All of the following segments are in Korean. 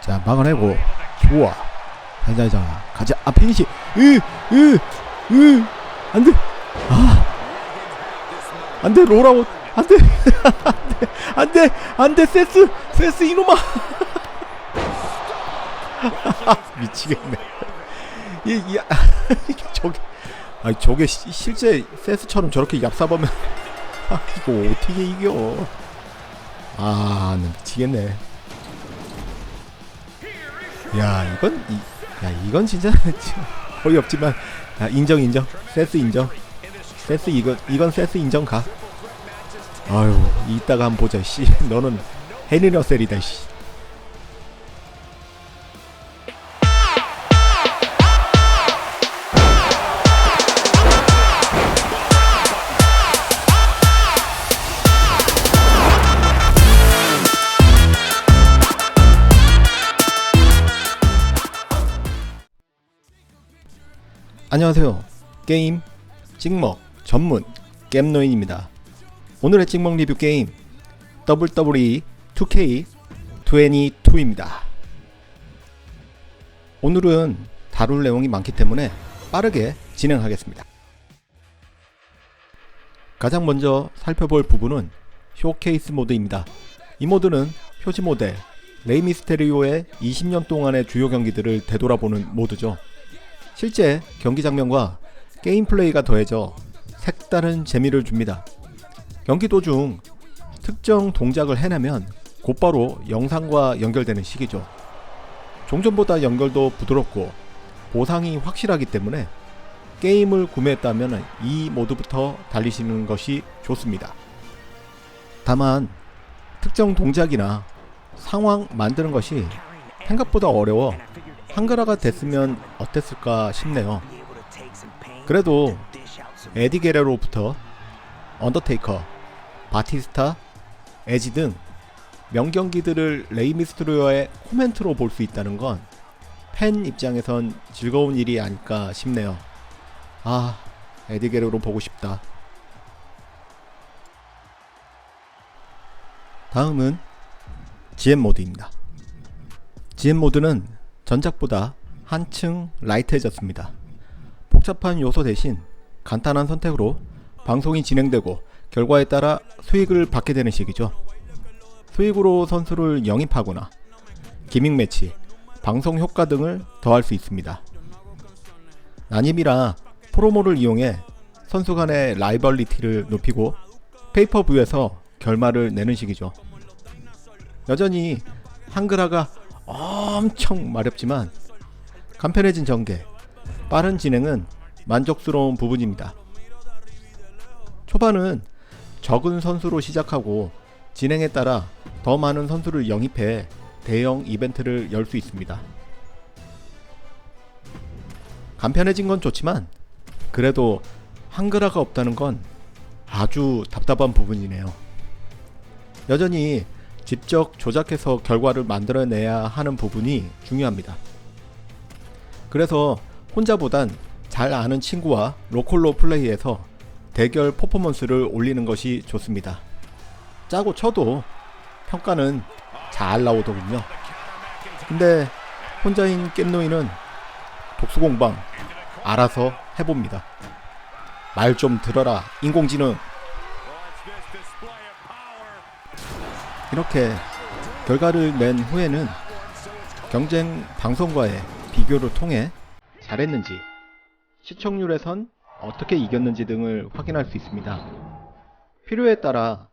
자 막아내고 좋아. 자자자 가자. 아 피니시. 으으으. 안돼. 아. 안돼 롤아웃 안돼. 안돼. 안돼 안돼 세스. 세스 이놈아. 미치겠네. 이, 이 저게. 아니 저게 시- 실제 세스처럼 저렇게 얍삽하면 아 이거 어떻게 이겨? 아나 미치겠네 야 이건 이, 야 이건 진짜 거의 없지만 야, 인정 인정. 세스 인정. 세스 이건 이건 세스 인정 가? 아유 이따가 한번 보자 씨. 너는 헤니너셀이다 씨 안녕하세요. 게임 찍먹 전문 겜노인입니다. 오늘의 찍먹 리뷰 게임 WWE 2K22입니다. 오늘은 다룰 내용이 많기 때문에 빠르게 진행하겠습니다. 가장 먼저 살펴볼 부분은 쇼케이스 모드입니다. 이 모드는 표지 모델 레이미스테리오의 20년 동안의 주요 경기들을 되돌아보는 모드죠. 실제 경기 장면과 게임 플레이가 더해져 색다른 재미를 줍니다. 경기 도중 특정 동작을 해내면 곧바로 영상과 연결되는 시기죠. 종전보다 연결도 부드럽고 보상이 확실하기 때문에 게임을 구매했다면 이 모드부터 달리시는 것이 좋습니다. 다만 특정 동작이나 상황 만드는 것이 생각보다 어려워 한글화가 됐으면 어땠을까 싶네요. 그래도 에디 게레로부터 언더테이커, 바티스타, 에지 등 명경기들을 레이미스트리오의 코멘트로 볼 수 있다는 건 팬 입장에선 즐거운 일이 아닐까 싶네요. 아, 에디 게레로 보고 싶다. 다음은 GM 모드입니다. GM 모드는 전작보다 한층 라이트해졌습니다. 복잡한 요소 대신 간단한 선택으로 방송이 진행되고 결과에 따라 수익을 받게 되는 식이죠. 수익으로 선수를 영입하거나 기믹 매치, 방송 효과 등을 더할 수 있습니다. 난임이라 프로모를 이용해 선수 간의 라이벌리티를 높이고 페이퍼뷰에서 결말을 내는 식이죠. 여전히 한글화가 엄청 마렵지만 간편해진 전개, 빠른 진행은 만족스러운 부분입니다. 초반은 적은 선수로 시작하고 진행에 따라 더 많은 선수를 영입해 대형 이벤트를 열 수 있습니다. 간편해진 건 좋지만 그래도 한글화가 없다는 건 아주 답답한 부분이네요. 여전히 직접 조작해서 결과를 만들어내야 하는 부분이 중요합니다. 그래서 혼자보단 잘 아는 친구와 로컬로 플레이해서 대결 퍼포먼스를 올리는 것이 좋습니다. 짜고 쳐도 평가는 잘 나오더군요. 근데 혼자인 겜노이는 독수공방 알아서 해봅니다. 말 좀 들어라 인공지능 이렇게 결과를 낸 후에는 경쟁 방송과의 비교를 통해 잘했는지 시청률에선 어떻게 이겼는지 등을 확인할 수 있습니다. 필요에 따라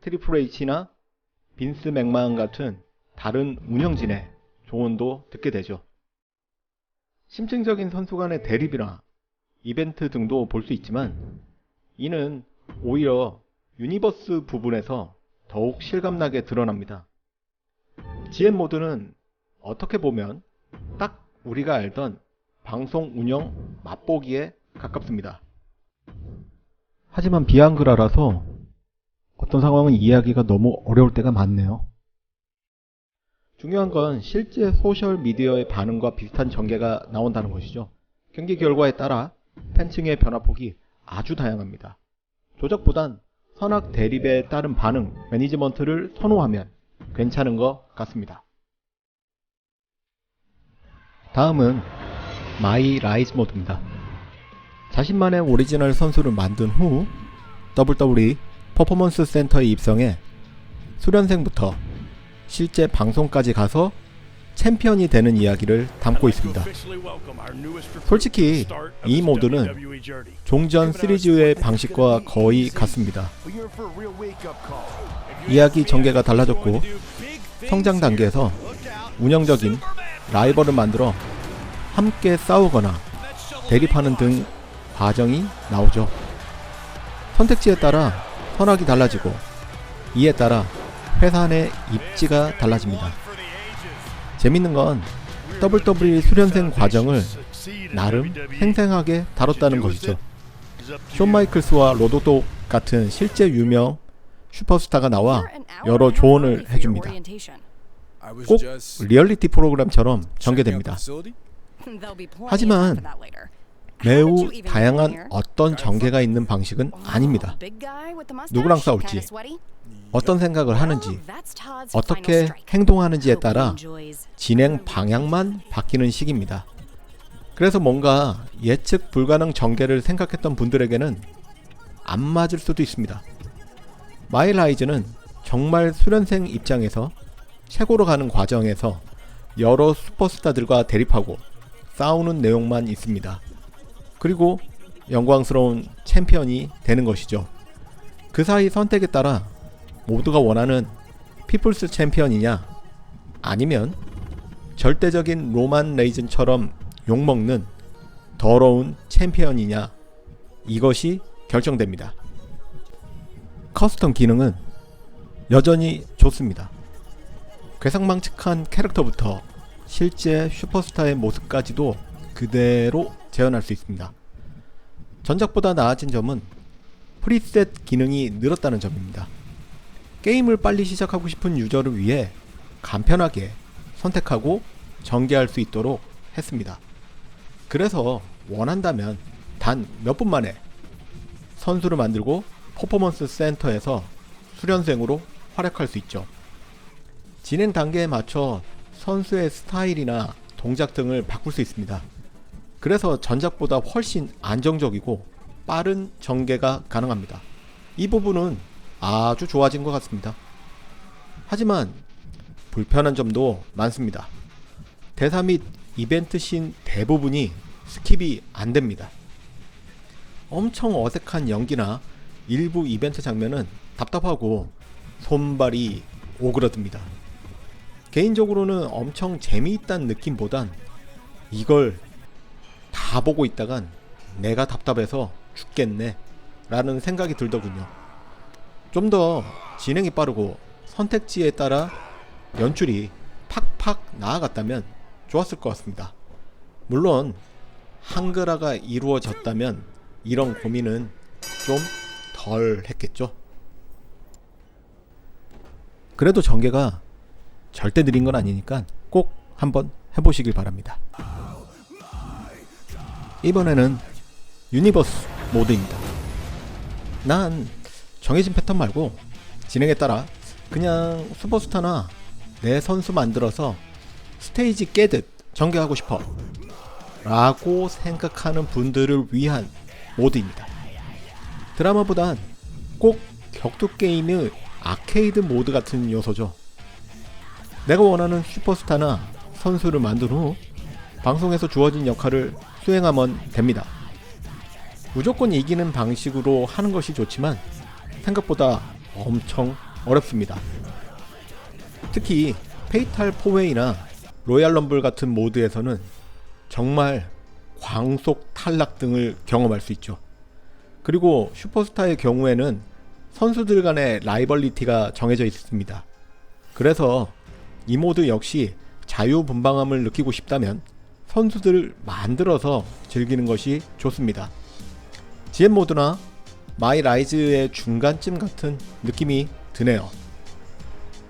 트리플 H나 빈스 맥마은 같은 다른 운영진의 조언도 듣게 되죠. 심층적인 선수 간의 대립이나 이벤트 등도 볼 수 있지만 이는 오히려 유니버스 부분에서 더욱 실감나게 드러납니다. GM 모드는 어떻게 보면 딱 우리가 알던 방송 운영 맛보기에 가깝습니다. 하지만 비한글화라서 어떤 상황은 이해하기가 너무 어려울 때가 많네요. 중요한 건 실제 소셜 미디어의 반응과 비슷한 전개가 나온다는 것이죠. 경기 결과에 따라 팬층의 변화폭이 아주 다양합니다. 조작보단 선악 대립에 따른 반응, 매니지먼트를 선호하면 괜찮은 것 같습니다. 다음은 마이 라이즈 모드입니다. 자신만의 오리지널 선수를 만든 후 WWE 퍼포먼스 센터에 입성해 수련생부터 실제 방송까지 가서 챔피언이 되는 이야기를 담고 있습니다. 솔직히 이 모드는 종전 시리즈의 방식과 거의 같습니다. 이야기 전개가 달라졌고 성장 단계에서 운영적인 라이벌을 만들어 함께 싸우거나 대립하는 등 과정이 나오죠. 선택지에 따라 선악이 달라지고 이에 따라 회사 내 입지가 달라집니다. 재밌는 건 WWE 수련생 과정을 나름 생생하게 다뤘다는 것이죠. 숀 마이클스와 로도독 같은 실제 유명 슈퍼스타가 나와 여러 조언을 해줍니다. 꼭 리얼리티 프로그램처럼 전개됩니다. 하지만 매우 다양한 어떤 전개가 있는 방식은 아닙니다. 누구랑 싸울지, 어떤 생각을 하는지, 어떻게 행동하는지에 따라 진행 방향만 바뀌는 시기입니다. 그래서 뭔가 예측 불가능 전개를 생각했던 분들에게는 안 맞을 수도 있습니다. 마일라이즈는 정말 수련생 입장에서 최고로 가는 과정에서 여러 슈퍼스타들과 대립하고 싸우는 내용만 있습니다. 그리고 영광스러운 챔피언이 되는 것이죠. 그 사이 선택에 따라 모두가 원하는 피플스 챔피언이냐 아니면 절대적인 로만 레이즌처럼 욕먹는 더러운 챔피언이냐 이것이 결정됩니다. 커스텀 기능은 여전히 좋습니다. 괴상망측한 캐릭터부터 실제 슈퍼스타의 모습까지도 그대로 재현할 수 있습니다. 전작보다 나아진 점은 프리셋 기능이 늘었다는 점입니다. 게임을 빨리 시작하고 싶은 유저를 위해 간편하게 선택하고 전개할 수 있도록 했습니다. 그래서 원한다면 단 몇 분 만에 선수를 만들고 퍼포먼스 센터에서 수련생으로 활약할 수 있죠. 진행 단계에 맞춰 선수의 스타일이나 동작 등을 바꿀 수 있습니다. 그래서 전작보다 훨씬 안정적이고 빠른 전개가 가능합니다. 이 부분은 아주 좋아진 것 같습니다. 하지만 불편한 점도 많습니다. 대사 및 이벤트 씬 대부분이 스킵이 안 됩니다. 엄청 어색한 연기나 일부 이벤트 장면은 답답하고 손발이 오그러듭니다. 개인적으로는 엄청 재미있다는 느낌보단 이걸 다 보고 있다간 내가 답답해서 죽겠네 라는 생각이 들더군요. 좀 더 진행이 빠르고 선택지에 따라 연출이 팍팍 나아갔다면 좋았을 것 같습니다. 물론 한글화가 이루어졌다면 이런 고민은 좀 덜 했겠죠. 그래도 전개가 절대 느린 건 아니니까 꼭 한번 해보시길 바랍니다. 이번에는 유니버스 모드입니다. 난 정해진 패턴 말고 진행에 따라 그냥 슈퍼스타나 내 선수 만들어서 스테이지 깨듯 전개하고 싶어 라고 생각하는 분들을 위한 모드입니다. 드라마보단 꼭 격투 게임의 아케이드 모드 같은 요소죠. 내가 원하는 슈퍼스타나 선수를 만든 후 방송에서 주어진 역할을 수행하면 됩니다. 무조건 이기는 방식으로 하는 것이 좋지만 생각보다 엄청 어렵습니다. 특히 페이탈 포웨이나 로얄 럼블 같은 모드에서는 정말 광속 탈락 등을 경험할 수 있죠. 그리고 슈퍼스타의 경우에는 선수들 간의 라이벌리티가 정해져 있습니다. 그래서 이 모드 역시 자유분방함을 느끼고 싶다면 선수들을 만들어서 즐기는 것이 좋습니다. GM 모드나 마이 라이즈의 중간쯤 같은 느낌이 드네요.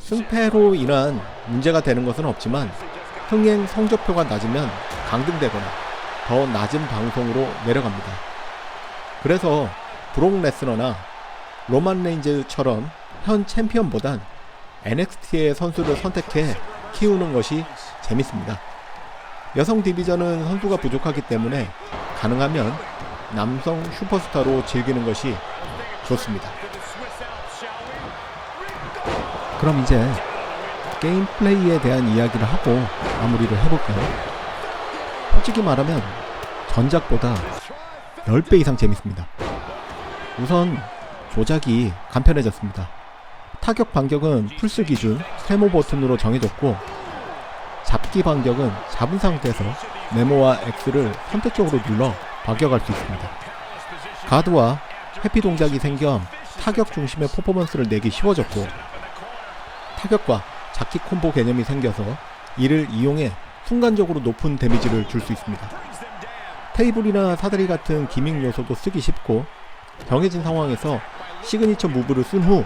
승패로 인한 문제가 되는 것은 없지만 흥행 성적표가 낮으면 강등되거나 더 낮은 방송으로 내려갑니다. 그래서 브록 레스너나 로만 레인즈처럼 현 챔피언보단 NXT의 선수를 선택해 키우는 것이 재밌습니다. 여성 디비전은 선수가 부족하기 때문에 가능하면 남성 슈퍼스타로 즐기는 것이 좋습니다. 그럼 이제 게임 플레이에 대한 이야기를 하고 마무리를 해볼까요? 솔직히 말하면 전작보다 10배 이상 재밌습니다. 우선 조작이 간편해졌습니다. 타격 반격은 풀스 기준 세모 버튼으로 정해졌고 잡기 반격은 잡은 상태에서 네모와 X를 선택적으로 눌러 반격할 수 있습니다. 가드와 회피 동작이 생겨 타격 중심의 퍼포먼스를 내기 쉬워졌고 타격과 잡기 콤보 개념이 생겨서 이를 이용해 순간적으로 높은 데미지를 줄 수 있습니다. 테이블이나 사다리 같은 기믹 요소도 쓰기 쉽고 정해진 상황에서 시그니처 무브를 쓴 후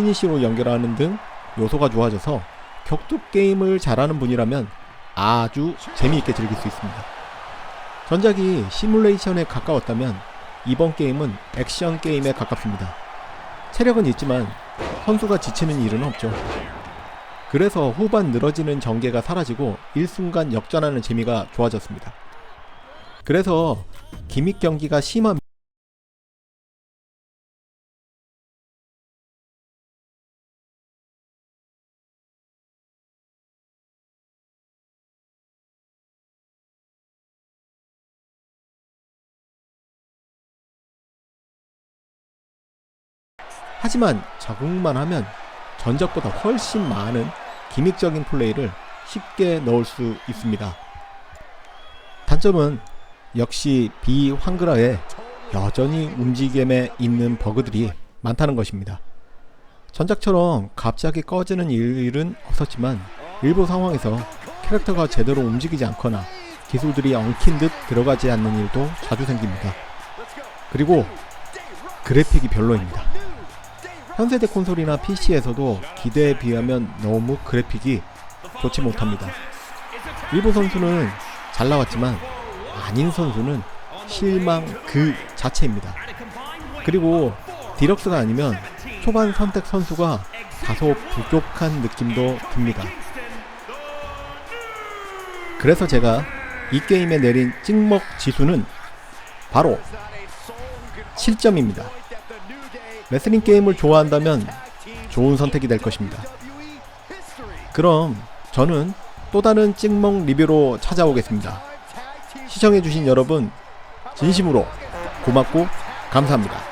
피니시로 연결하는 등 요소가 좋아져서 격투 게임을 잘하는 분이라면 아주 재미있게 즐길 수 있습니다. 전작이 시뮬레이션에 가까웠다면 이번 게임은 액션 게임에 가깝습니다. 체력은 있지만 선수가 지치는 일은 없죠. 그래서 후반 늘어지는 전개가 사라지고 일순간 역전하는 재미가 좋아졌습니다. 그래서 기믹 경기가 심한 하지만 적응만 하면 전작보다 훨씬 많은 기믹적인 플레이를 쉽게 넣을 수 있습니다. 단점은 역시 비황그라에 여전히 움직임에 있는 버그들이 많다는 것입니다. 전작처럼 갑자기 꺼지는 일은 없었지만 일부 상황에서 캐릭터가 제대로 움직이지 않거나 기술들이 엉킨 듯 들어가지 않는 일도 자주 생깁니다. 그리고 그래픽이 별로입니다. 현세대 콘솔이나 PC에서도 기대에 비하면 너무 그래픽이 좋지 못합니다. 일부 선수는 잘 나왔지만 아닌 선수는 실망 그 자체입니다. 그리고 디럭스가 아니면 초반 선택 선수가 다소 부족한 느낌도 듭니다. 그래서 제가 이 게임에 내린 찍먹 지수는 바로 7점입니다. 레슬링 게임을 좋아한다면 좋은 선택이 될 것입니다. 그럼 저는 또 다른 찍먹 리뷰로 찾아오겠습니다. 시청해주신 여러분 진심으로 고맙고 감사합니다.